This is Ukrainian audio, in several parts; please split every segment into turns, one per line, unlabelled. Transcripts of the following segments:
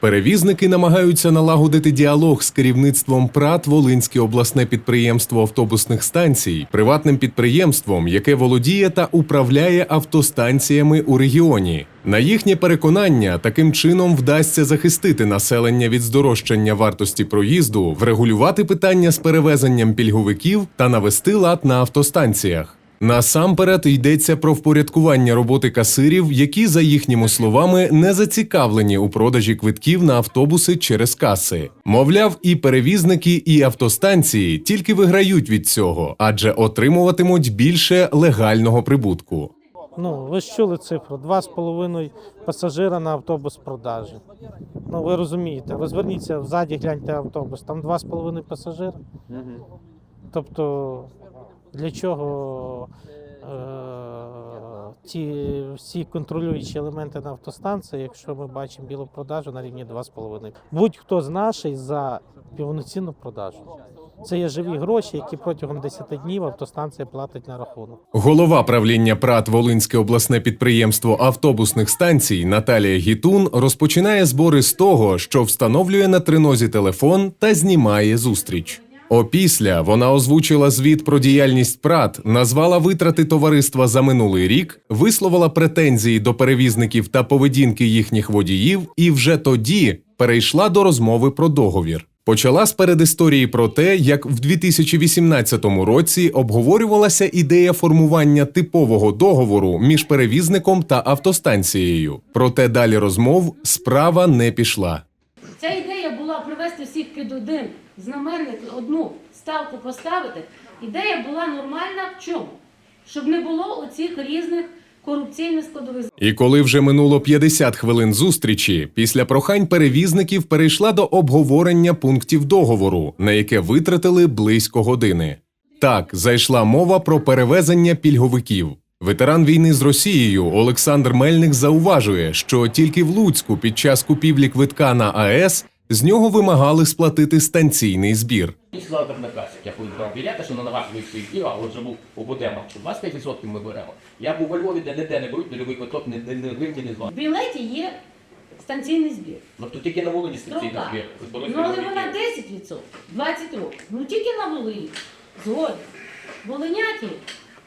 Перевізники намагаються налагодити діалог з керівництвом ПРАТ Волинське обласне підприємство автобусних станцій, приватним підприємством, яке володіє та управляє автостанціями у регіоні. На їхнє переконання, таким чином вдасться захистити населення від здорожчання вартості проїзду, врегулювати питання з перевезенням пільговиків та навести лад на автостанціях. Насамперед йдеться про впорядкування роботи касирів, які, за їхніми словами, не зацікавлені у продажі квитків на автобуси через каси. Мовляв, і перевізники, і автостанції тільки виграють від цього, адже отримуватимуть більше легального прибутку.
Ну, ви ж чули цифру: 2,5 пасажира на автобус продажі. Ну, ви розумієте, розверніться взаді, гляньте автобус, там 2,5 пасажира. Тобто, для чого е- ті всі контролюючі елементи на автостанції, якщо ми бачимо білу продажу на рівні 2,5. Будь-хто з наших за повноцінну продажу. Це є живі гроші, які протягом 10 днів автостанція платить на рахунок.
Голова правління ПРАТ Волинське обласне підприємство автобусних станцій Наталія Гітун розпочинає збори з того, що встановлює на тринозі телефон та знімає зустріч. Опісля вона озвучила звіт про діяльність ПРАТ, назвала витрати товариства за минулий рік, висловила претензії до перевізників та поведінки їхніх водіїв, і вже тоді перейшла до розмови про договір. Почала з передісторії про те, як в 2018 році обговорювалася ідея формування типового договору між перевізником та автостанцією. Проте далі розмов справа не пішла.
Ця привести всіх під один знаменник, одну ставку поставити. Ідея була нормальна в чому? Щоб не було оцих різних корупційних складових.
І коли вже минуло 50 хвилин зустрічі, після прохань перевізників перейшла до обговорення пунктів договору, на яке витратили близько години. Так, зайшла мова про перевезення пільговиків. Ветеран війни з Росією Олександр Мельник зауважує, що тільки в Луцьку під час купівлі квитка на АЕС з нього вимагали сплатити станційний збір.
І сказали так на касі, я брав білети, що на ногах вийшли Києва, а от вже був у Будемах, що 25% ми беремо. Я був у Львові, де ніде не беруть, нульовий квиток, ні гривні, ні
В білеті є станційний збір.
Ну то тільки на Волині станційний збір.
Ну але вона 10%, 20 років. Ну тільки на Волині. Згодом. Волиняки,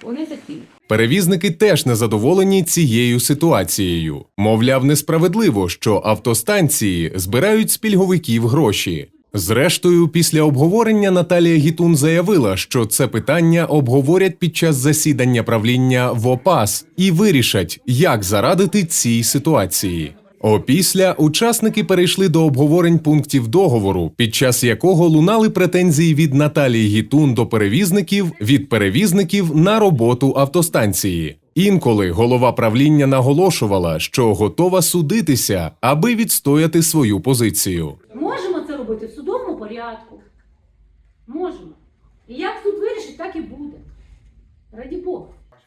вони такі.
Перевізники теж не задоволені цією ситуацією. Мовляв, несправедливо, що автостанції збирають з пільговиків гроші. Зрештою, після обговорення Наталія Гітун заявила, що це питання обговорять під час засідання правління ВОПАС і вирішать, як зарадити цій ситуації. Опісля учасники перейшли до обговорень пунктів договору, під час якого лунали претензії від Наталії Гітун до перевізників, від перевізників на роботу автостанції. Інколи голова правління наголошувала, що готова судитися, аби відстояти свою позицію.
Можемо це робити в судовому порядку. Можемо. І як суд вирішить, так і буде. Раді Бога.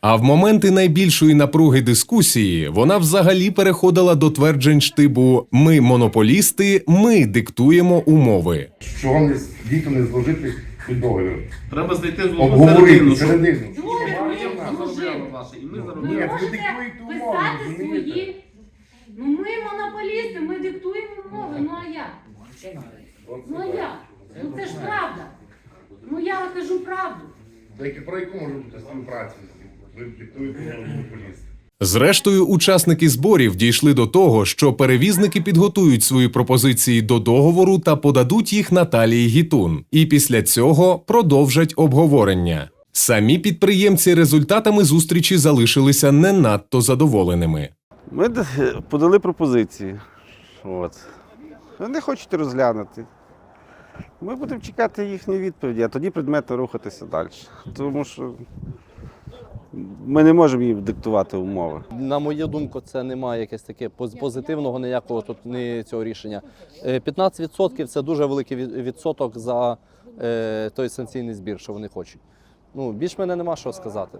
А в моменти найбільшої напруги дискусії вона взагалі переходила до тверджень штибу Ми монополісти, ми диктуємо умови.
Чого не дійсно не зложити під договір?
Треба знайти
Обговорити
середину.
середину.
І ми
Ви
ви
можете писати свої. Ну ми монополісти, ми диктуємо умови. Ну а як? Ну а як? Ну це ж правда. Ну я кажу правду.
Так і про яку може бути співпраця? Ви диктуєте монополіст.
Зрештою, учасники зборів дійшли до того, що перевізники підготують свої пропозиції до договору та подадуть їх Наталії Гітун. І після цього продовжать обговорення. Самі підприємці результатами зустрічі залишилися не надто задоволеними.
Ми подали пропозиції. От. Вони хочуть розглянути. Ми будемо чекати їхні відповіді, а тоді предметно рухатися далі. Тому що ми не можемо їм диктувати умови.
На мою думку, це немає якесь таке поз- позитивного ніякого тут ні цього рішення. Е, 15% це дуже великий від- відсоток за е, той санкційний збір, що вони хочуть. Ну, більш мене нема що сказати.